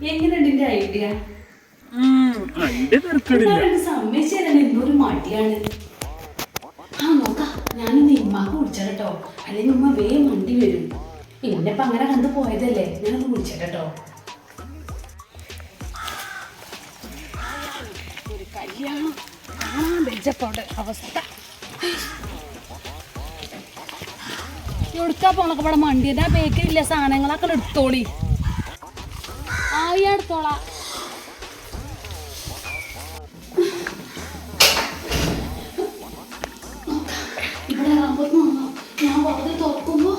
പേടിയാ അതിന്റെ ഐഡിയ സമ്മതിച്ചു തരാൻ എന്നൊരു മടിയാണ്. ആ നോക്കാം. ഞാനൊന്ന് ഇമ്മാക്ക് കുടിച്ചോ അല്ലെങ്കിൽ ഉമ്മ വേ വണ്ടി വരും. ഇന്നിപ്പോ അങ്ങനെ കണ്ടു പോയതല്ലേ? ഞാനൊന്ന് കുടിച്ചോ ഒരു കല്യാണം കാണാൻ അവസ്ഥ. എടുക്കാ പോണൊക്കെ ഇവിടെ മണ്ടിയുടെ ബേക്കറിയില്ല സാധനങ്ങളൊക്കെ എടുത്തോളി. ആയിടത്തോളാം ഇവിടെ ഞാൻ വളരെ തുറക്കുമ്പോ